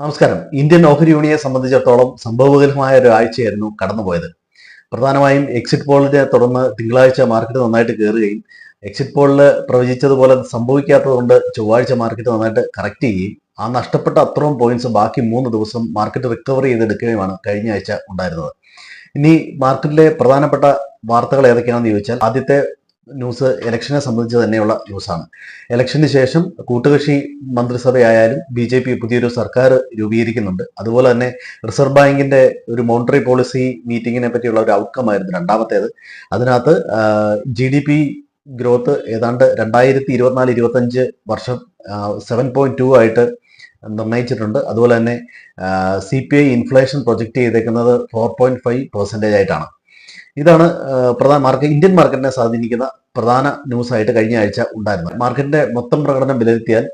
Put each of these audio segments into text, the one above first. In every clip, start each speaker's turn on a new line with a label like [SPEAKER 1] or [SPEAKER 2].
[SPEAKER 1] നമസ്കാരം. ഇന്ത്യൻ ഓഹരി യൂണിയെ സംബന്ധിച്ചിടത്തോളം സംഭവബഹുലമായ ഒരു ആഴ്ചയായിരുന്നു കടന്നുപോയത്. പ്രധാനമായും എക്സിറ്റ് പോളിനെ തുടർന്ന് തിങ്കളാഴ്ച മാർക്കറ്റ് നന്നായിട്ട് കയറുകയും എക്സിറ്റ് പോളിൽ പ്രവചിച്ചതുപോലെ സംഭവിക്കാത്തതുകൊണ്ട് ചൊവ്വാഴ്ച മാർക്കറ്റ് നന്നായിട്ട് കറക്റ്റ് ചെയ്യുകയും ആ നഷ്ടപ്പെട്ട അത്രയും പോയിന്റ്സ് ബാക്കി മൂന്ന് ദിവസം മാർക്കറ്റ് റിക്കവർ ചെയ്തെടുക്കുകയുമാണ് കഴിഞ്ഞ ആഴ്ച ഉണ്ടായിരുന്നത്. ഇനി മാർക്കറ്റിലെ പ്രധാനപ്പെട്ട വാർത്തകൾ ഏതൊക്കെയാണെന്ന് ചോദിച്ചാൽ ആദ്യത്തെ ന്യൂസ് ഇലക്ഷനെ സംബന്ധിച്ച് തന്നെയുള്ള ന്യൂസാണ് ഇലക്ഷന് ശേഷം കൂട്ടുകക്ഷി മന്ത്രിസഭയായാലും ബി ജെ പി പുതിയൊരു സർക്കാർ രൂപീകരിക്കുന്നുണ്ട്. അതുപോലെ തന്നെ റിസർവ് ബാങ്കിന്റെ ഒരു മോണിറ്ററി പോളിസി മീറ്റിങ്ങിനെ പറ്റിയുള്ള ഒരു ഔട്ട്കം ആയിരുന്നു രണ്ടാമത്തേത്. അതിനകത്ത് ജി ഡി പി ഗ്രോത്ത് ഏതാണ്ട് രണ്ടായിരത്തി ഇരുപത്തിനാല് ഇരുപത്തഞ്ച് വർഷം സെവൻ പോയിന്റ് ടു ആയിട്ട് നിർണയിച്ചിട്ടുണ്ട്. അതുപോലെ തന്നെ C P I inflation project ചെയ്തേക്കുന്നത് ഫോർ പോയിന്റ് ഫൈവ് പെർസെന്റേജ് ആയിട്ടാണ്. ഇതാണ് പ്രധാന മാർക്കറ്റ് ഇന്ത്യൻ മാർക്കറ്റിനെ സ്വാധീനിക്കുന്ന പ്രധാന ന്യൂസ് ആയിട്ട് കഴിഞ്ഞ ആഴ്ച ഉണ്ടായിരുന്നത് മാർക്കറ്റിന്റെ മൊത്തം പ്രകടനം വിലയിരുത്തിയാൽ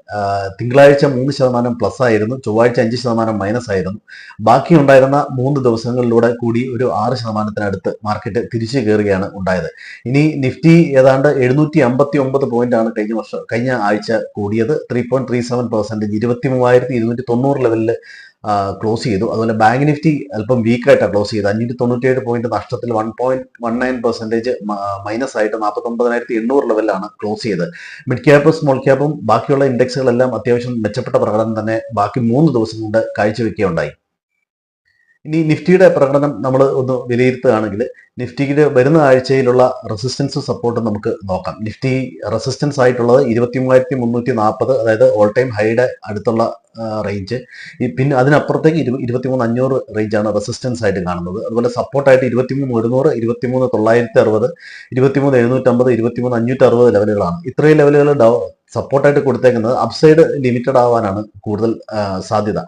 [SPEAKER 1] തിങ്കളാഴ്ച മൂന്ന് ശതമാനം പ്ലസ് ആയിരുന്നു ചൊവ്വാഴ്ച അഞ്ച് ശതമാനം മൈനസ് ആയിരുന്നു. ബാക്കി ഉണ്ടായിരുന്ന മൂന്ന് ദിവസങ്ങളിലൂടെ കൂടി ഒരു ആറ് ശതമാനത്തിനടുത്ത് മാർക്കറ്റ് തിരിച്ചു കയറുകയാണ് ഉണ്ടായത്. ഇനി നിഫ്റ്റി ഏതാണ്ട് എഴുന്നൂറ്റി അമ്പത്തി ഒമ്പത് പോയിന്റ് ആണ് കഴിഞ്ഞ വർഷം കഴിഞ്ഞ ആഴ്ച കൂടിയത്. Three point three seven percentage ഇരുപത്തി മൂവായിരത്തി ഇരുന്നൂറ്റി തൊണ്ണൂറ് ലെവലിൽ ക്ലോസ് ചെയ്തു. അതുപോലെ ബാങ്ക് നിഫ്റ്റി അല്പം വീക്കായിട്ടാണ് ക്ലോസ് ചെയ്തത്. അഞ്ഞൂറ്റി തൊണ്ണൂറ്റിയേഴ് പോയിന്റ് നഷ്ടത്തിൽ one point one nine percentage minus ആയിട്ട് നാൽപ്പത്തൊമ്പതിനായിരത്തി എണ്ണൂറ് ലെവലിലാണ് ക്ലോസ് ചെയ്തത്. മിഡ് ക്യാപ്പ് സ്മോൾ ക്യാപ്പും ബാക്കിയുള്ള ഇൻഡെക്സുകളെല്ലാം അത്യാവശ്യം മെച്ചപ്പെട്ട പ്രകടനം തന്നെ ബാക്കി മൂന്ന് ദിവസം കൊണ്ട് കാഴ്ചവെക്കുകയുണ്ടായി. ഇനി നിഫ്റ്റിയുടെ പ്രകടനം നമ്മൾ ഒന്ന് വിലയിരുത്തുകയാണെങ്കിൽ നിഫ്റ്റിയുടെ വരുന്ന ആഴ്ചയിലുള്ള റെസിസ്റ്റൻസ് സപ്പോർട്ട് നമുക്ക് നോക്കാം. നിഫ്റ്റി റെസിസ്റ്റൻസ് ആയിട്ടുള്ളത് ഇരുപത്തി മൂവായിരത്തി മുന്നൂറ്റി നാൽപ്പത് അതായത് ഓൾ ടൈം ഹൈയുടെ അടുത്തുള്ള റേഞ്ച് പിന്നെ അതിനപ്പുറത്തേക്ക് ഇരു ഇരുപത്തിമൂന്ന് അഞ്ഞൂറ് റേഞ്ചാണ് റെസിസ്റ്റൻസ് ആയിട്ട് കാണുന്നത്. അതുപോലെ സപ്പോർട്ടായിട്ട് ഇരുപത്തിമൂന്ന് ഒരുന്നൂറ് ഇരുപത്തിമൂന്ന് തൊള്ളായിരത്തി അറുപത് ഇരുപത്തിമൂന്ന് എഴുന്നൂറ്റമ്പത് ഇരുപത്തിമൂന്ന് അഞ്ഞൂറ്റി അറുപത് ലെവലുകളാണ് ഇത്രയും ലെവലുകൾ ഡൗ സപ്പോർട്ടായിട്ട് കൊടുത്തേക്കുന്നത് അപ്സൈഡ് ലിമിറ്റഡ് ആവാനാണ് കൂടുതൽ സാധ്യത.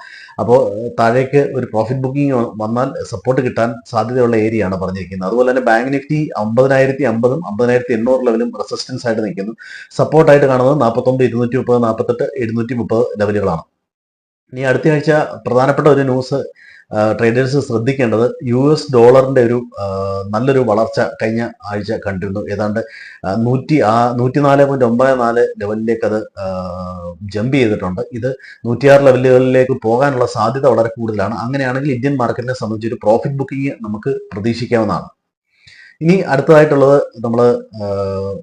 [SPEAKER 1] അപ്പോൾ താഴേക്ക് ഒരു പ്രോഫിറ്റ് ബുക്കിംഗ് വന്നാൽ സപ്പോർട്ട് കിട്ടാൻ സാധ്യതയുള്ള ഏരിയ ആണ് പറഞ്ഞിരിക്കുന്നത്. അതുപോലെ തന്നെ ബാങ്ക് നിഫ്റ്റി അമ്പതിനായിരത്തി അമ്പതും അമ്പതിനായിരത്തി എണ്ണൂറ് ലെവലും റെസിസ്റ്റൻസ് ആയിട്ട് നിൽക്കുന്നു. സപ്പോർട്ടായിട്ട് കാണുന്നത് നാൽപ്പത്തൊമ്പത് ഇരുന്നൂറ്റി മുപ്പത് നാൽപ്പത്തെട്ട് എഴുന്നൂറ്റി മുപ്പത് ലെവലുകളാണ് ഇനി അടുത്ത ആഴ്ച പ്രധാനപ്പെട്ട ഒരു ന്യൂസ് ട്രേഡേഴ്സ് ശ്രദ്ധിക്കേണ്ടത് യു എസ് ഡോളറിന്റെ ഒരു നല്ലൊരു വളർച്ച കഴിഞ്ഞ ആഴ്ച കണ്ടിരുന്നു. ഏതാണ്ട് നൂറ്റി ആ നൂറ്റിനാല് പോയിന്റ് ഒമ്പത് നാല് ലെവലിലേക്ക് അത് ജമ്പ് ചെയ്തിട്ടുണ്ട്. ഇത് നൂറ്റിയാറ് ലെവലുകളിലേക്ക് പോകാനുള്ള സാധ്യത വളരെ കൂടുതലാണ്. അങ്ങനെയാണെങ്കിൽ ഇന്ത്യൻ മാർക്കറ്റിനെ സംബന്ധിച്ച് ഒരു പ്രോഫിറ്റ് ബുക്കിംഗ് നമുക്ക് പ്രതീക്ഷിക്കാവുന്നതാണ്. ഇനി അടുത്തതായിട്ടുള്ളത് നമ്മൾ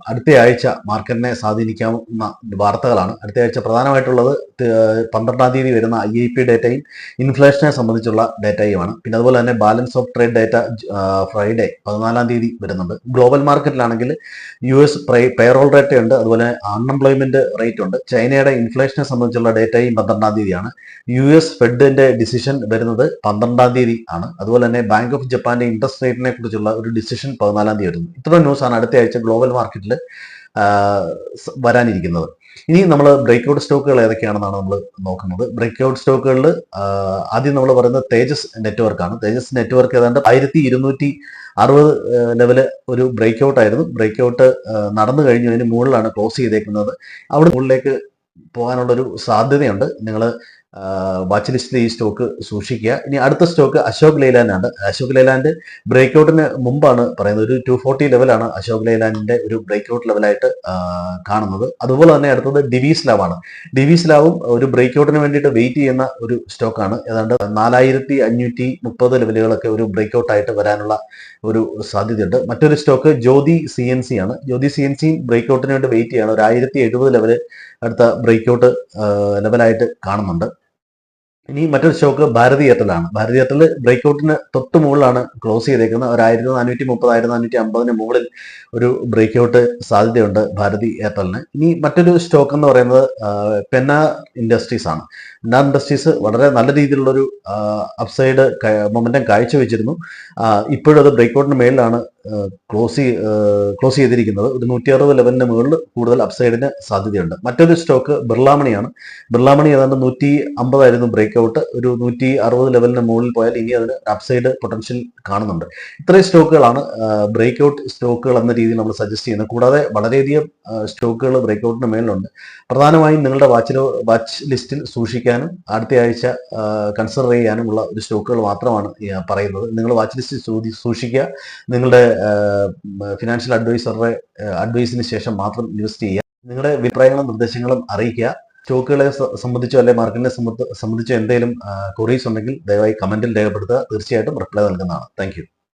[SPEAKER 1] അടുത്ത ആഴ്ച മാർക്കറ്റിനെ സ്വാധീനിക്കാവുന്ന വാർത്തകളാണ്. അടുത്തയാഴ്ച പ്രധാനമായിട്ടുള്ളത് പന്ത്രണ്ടാം തീയതി വരുന്ന ഐ ഐ പി ഡേറ്റയും ഇൻഫ്ലേഷനെ സംബന്ധിച്ചുള്ള ഡേറ്റയുമാണ്. പിന്നെ അതുപോലെ തന്നെ balance of trade data Friday പതിനാലാം തീയതി വരുന്നുണ്ട്. ഗ്ലോബൽ മാർക്കറ്റിലാണെങ്കിൽ യു എസ് പേറോൾ റേറ്റ് ഉണ്ട് അതുപോലെ അൺഎംപ്ലോയ്മെന്റ് റേറ്റ് ഉണ്ട് ചൈനയുടെ ഇൻഫ്ലേഷനെ സംബന്ധിച്ചുള്ള ഡേറ്റയും പന്ത്രണ്ടാം തീയതിയാണ്. യു എസ് ഫെഡിന്റെ ഡിസിഷൻ വരുന്നത് പന്ത്രണ്ടാം തീയതി ആണ്. അതുപോലെ തന്നെ ബാങ്ക് ഓഫ് ജപ്പാന്റെ ഇൻട്രസ്റ്റ് റേറ്റിനെ കുറിച്ചുള്ള ഒരു ഡിസിഷൻ പതിനാലാം തീയതി വരുന്നു ഇത്രയും ന്യൂസാണ് അടുത്ത ആഴ്ച ഗ്ലോബൽ മാർക്കറ്റിൽ വരാനിരിക്കുന്നത്. ഇനി നമ്മൾ ബ്രേക്ക് ഔട്ട് സ്റ്റോക്കുകൾ ഏതൊക്കെയാണെന്നാണ് നമ്മൾ നോക്കുന്നത്. ബ്രേക്ക് ഔട്ട് സ്റ്റോക്കുകളിൽ ആദ്യം നമ്മൾ പറയുന്നത് തേജസ് നെറ്റ്വർക്കാണ്. തേജസ് നെറ്റ്വർക്ക് ഏതാണ്ട് ആയിരത്തി ഇരുന്നൂറ്റി അറുപത് ലെവൽ ഒരു ബ്രേക്ക് ഔട്ട് ആയിരുന്നു ബ്രേക്ക് ഔട്ട് നടന്നു കഴിഞ്ഞു അതിന് മുകളിലാണ് ക്ലോസ് ചെയ്തേക്കുന്നത്. അവിടെ മുകളിലേക്ക് പോകാനുള്ള ഒരു സാധ്യതയുണ്ട് നിങ്ങൾ വാച്ച് ലിസ്റ്റിൽ ഈ സ്റ്റോക്ക് സൂക്ഷിക്കുക. ഇനി അടുത്ത സ്റ്റോക്ക് അശോക് ലൈലാൻഡ് ആണ് അശോക് ലൈലാൻഡ് ബ്രേക്ക്ഔട്ടിന് മുമ്പാണ് പറയുന്നത്. ഒരു ടു ഫോർട്ടി ലെവലാണ് അശോക് ലൈലാൻഡിന്റെ ഒരു ബ്രേക്ക്ഔട്ട് ലെവലായിട്ട് കാണുന്നത്. അതുപോലെ തന്നെ അടുത്തത് ഡിവീസ് ലാവാണ്. ഡിവീസ് ലാവും ഒരു ബ്രേക്ക്ഔട്ടിന് വേണ്ടിയിട്ട് വെയിറ്റ് ചെയ്യുന്ന ഒരു സ്റ്റോക്കാണ് ഏതാണ്ട് നാലായിരത്തി അഞ്ഞൂറ്റി മുപ്പത് ലെവലുകളൊക്കെ ഒരു ബ്രേക്ക്ഔട്ട് ആയിട്ട് വരാനുള്ള ഒരു സാധ്യതയുണ്ട്. മറ്റൊരു stock Jyoti C N C ആണ്. ജ്യോതി സി എൻ സി ബ്രേക്ക്ഔട്ടിന് വേണ്ടി വെയിറ്റ് ചെയ്യാണ്. ഒരു ആയിരത്തി എഴുപത് ലെവൽ അടുത്ത ബ്രേക്ക്ഔട്ട് ലെവലായിട്ട് കാണുന്നുണ്ട്. ഇനി മറ്റൊരു സ്റ്റോക്ക് ഭാരതി എയർടെലാണ് ഭാരതി എയർടെൽ ബ്രേക്ക്ഔട്ടിന് തൊട്ട് മുകളിലാണ് ക്ലോസ് ചെയ്തേക്കുന്നത്. ഒരു ആയിരത്തി നാനൂറ്റി മുപ്പത് ആയിരത്തി നാനൂറ്റി അമ്പതിന് മുകളിൽ ഒരു ബ്രേക്ക്ഔട്ട് സാധ്യതയുണ്ട് ഭാരതി എയർടെലിന് ഇനി മറ്റൊരു സ്റ്റോക്ക് എന്ന് പറയുന്നത് പെന്ന ഇൻഡസ്ട്രീസ് ആണ്. പെന്ന ഇൻഡസ്ട്രീസ് വളരെ നല്ല രീതിയിലുള്ളൊരു അപ്സൈഡ് മൊമെന്റം കാഴ്ചവെച്ചിരുന്നു. ഇപ്പോഴും അത് ബ്രേക്ക്ഔട്ടിന് മേളിലാണ് ക്ലോസ് ക്ലോസ് ചെയ്തിരിക്കുന്നത് ഒരു നൂറ്റി അറുപത് ലെവലിന് മുകളിൽ കൂടുതൽ അപ്സൈഡിന് സാധ്യതയുണ്ട്. മറ്റൊരു സ്റ്റോക്ക് ബിർളാമണിയാണ്. ബിർളാമണി ഏതാണ്ട് നൂറ്റി അമ്പതായിരുന്നു ബ്രേക്ക്ഔട്ട് ഒരു നൂറ്റി അറുപത് ലെവലിന് മുകളിൽ പോയാൽ ഇനി അതിന് അപ്സൈഡ് പൊട്ടൻഷ്യൽ കാണുന്നുണ്ട്. ഇത്രയും സ്റ്റോക്കുകളാണ് ബ്രേക്ക്ഔട്ട് സ്റ്റോക്കുകൾ എന്ന രീതിയിൽ നമ്മൾ സജസ്റ്റ് ചെയ്യുന്നത്. കൂടാതെ വളരെയധികം സ്റ്റോക്കുകൾ ബ്രേക്ക്ഔട്ടിന് മേളിലുണ്ട്. പ്രധാനമായും നിങ്ങളുടെ വാച്ചിലോ വാച്ച് ലിസ്റ്റിൽ സൂക്ഷിക്കാനും അടുത്ത ആഴ്ച കൺസിഡർ ചെയ്യാനുമുള്ള ഒരു സ്റ്റോക്കുകൾ മാത്രമാണ് പറയുന്നത്. നിങ്ങൾ വാച്ച് ലിസ്റ്റിൽ സൂക്ഷി- സൂക്ഷിക്കുക. നിങ്ങളുടെ ഫിനാൻഷ്യൽ അഡ്വൈസറുടെ അഡ്വൈസിന് ശേഷം മാത്രം ഇൻവെസ്റ്റ് ചെയ്യുക. നിങ്ങളുടെ അഭിപ്രായങ്ങളും നിർദ്ദേശങ്ങളും അറിയിക്കുക. സ്റ്റോക്കുകളെ സംബന്ധിച്ചോ അല്ലെങ്കിൽ മാർക്കറ്റിനെ സംബന്ധിച്ചോ എന്തെങ്കിലും ക്വറീസ് ഉണ്ടെങ്കിൽ ദയവായി കമന്റിൽ രേഖപ്പെടുത്തുക. തീർച്ചയായിട്ടും റിപ്ലൈ നൽകുന്നതാണ്. താങ്ക്